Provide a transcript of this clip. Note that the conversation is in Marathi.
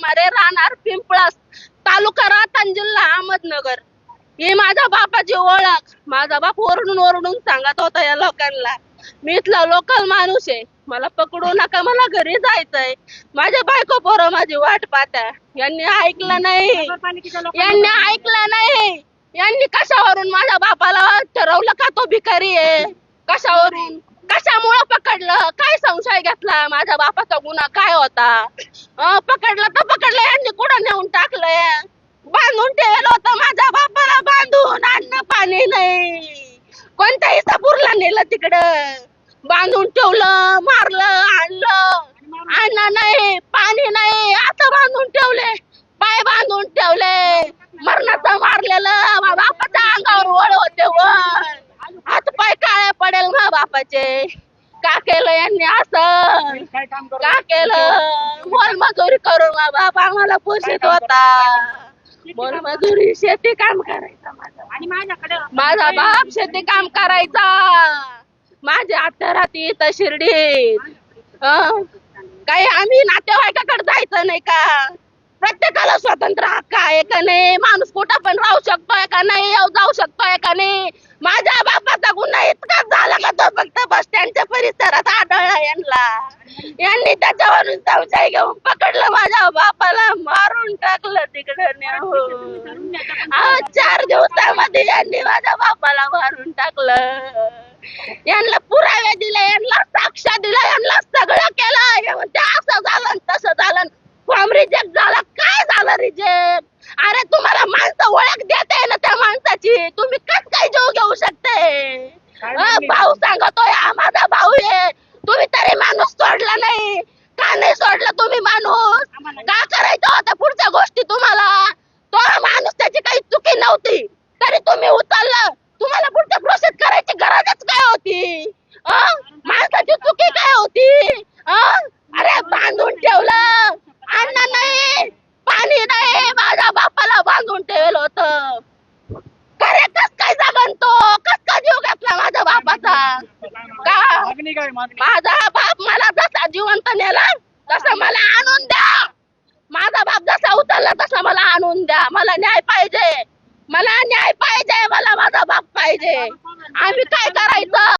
वाघमारे राहणार पिंपळास. तालुका राहतान जिल्हा अहमदनगर. ही माझ्या बापाची ओळख. माझा बाप ओरडून ओरडून सांगत होता या लोकांना. मी इथला लोकल माणूस आहे. मला पकडू नका मला घरी जायचंय. माझ्या बायको पोरं माझी वाट पाहत्या यांनी ऐकलं नाही. यांनी ऐकलं नाही. यांनी कशावरून माझ्या बापाला ठरवलं का तो भिकारी आहे? कशावरून? कशामुळं पकडलं? काय संशय घेतला? माझ्या बापाचा गुन्हा काय होता? पकडलं तर पकडलं यांनी कुठं नेऊन टाकलंय? बांधून ठेवलं होतं माझ्या बापाला बांधून अन्न पाणी नाही. कोणत्याही सपूरला नेलं तिकडं. बांधून ठेवलं मारलं आणलं. अन्न नाही पाणी नाही आता बांधून ठेवले. पाय बांधून ठेवले. मरणाचं मारलेलं मा बापाच्या अंगावर वळ होते वळ हात पाय काळे पडेल मा बापाचे. का केलं यांनी असं? काय काम का केलं? मोल मजुरी करून मा बाप आम्हाला पोषित होता. मोल मजुरी शेती काम करायचं माझं. आणि माझ्याकडे माझा बाप शेती काम करायचा. माझी आत्या राहते इथं शिर्डीत. हं? काही आम्ही नातेवाईकाकडे जायचं नाही का? प्रत्येकाला स्वतंत्र हक्क आहे का नाही? माणूस कुठं पण राहू शकतोय का नाही? येऊ जाऊ शकतोय का नाही? माझ्या गुन्हा इतकाच झाला का तो फक्त बस स्टँडच्या परिसरात आढळला यांना. यांनी त्याच्यावरून संशय घेऊन पकडलं माझ्या बापाला मारून टाकलं तिकडं नेऊन अहो, चार दिवसामध्ये यांनी माझ्या बापाला मारून टाकलं. यांना पुरावे दिले यांना साक्ष दिला यांना सगळं केलं. हे म्हणते असं झालं. आणि तसं झालं फॉर्म रिजेक्ट झाला काय झालं रिजेक्ट अरे तुम्हाला माणसं ओळख देते ना त्या माणसाची तुम्ही कस काय जीव घेऊ शकते काय अ, मागणी? भाऊ सांगतोय हा माझा भाऊ आहे तुम्ही तरी माणूस सोडला नाही का नाही सोडला तुम्ही माणूस का करायचं होतं पुढच्या गोष्टी तुम्हाला तो माणूस त्याची काही चुकी नव्हती तरी तुम्ही उचललं तुम्हाला पुढच्या प्रोसेस करायची गरजच काय होती अं? माणसाची चुकी काय होती? अरे बांधून ठेवलं. अन्न नाही पाणी नाही माझ्या बापाला बांधून ठेवलं होतं. खरे कस काय जगन तो? कस काय जीव घेतला माझ्या बापाचा? का? माझा बाप मला जसा जिवंत नेला तसा मला आणून द्या. माझा बाप जसा उचलला तसा मला आणून द्या. मला न्याय पाहिजे. मला न्याय पाहिजे. मला माझा बाप पाहिजे. आम्ही काय करायचं?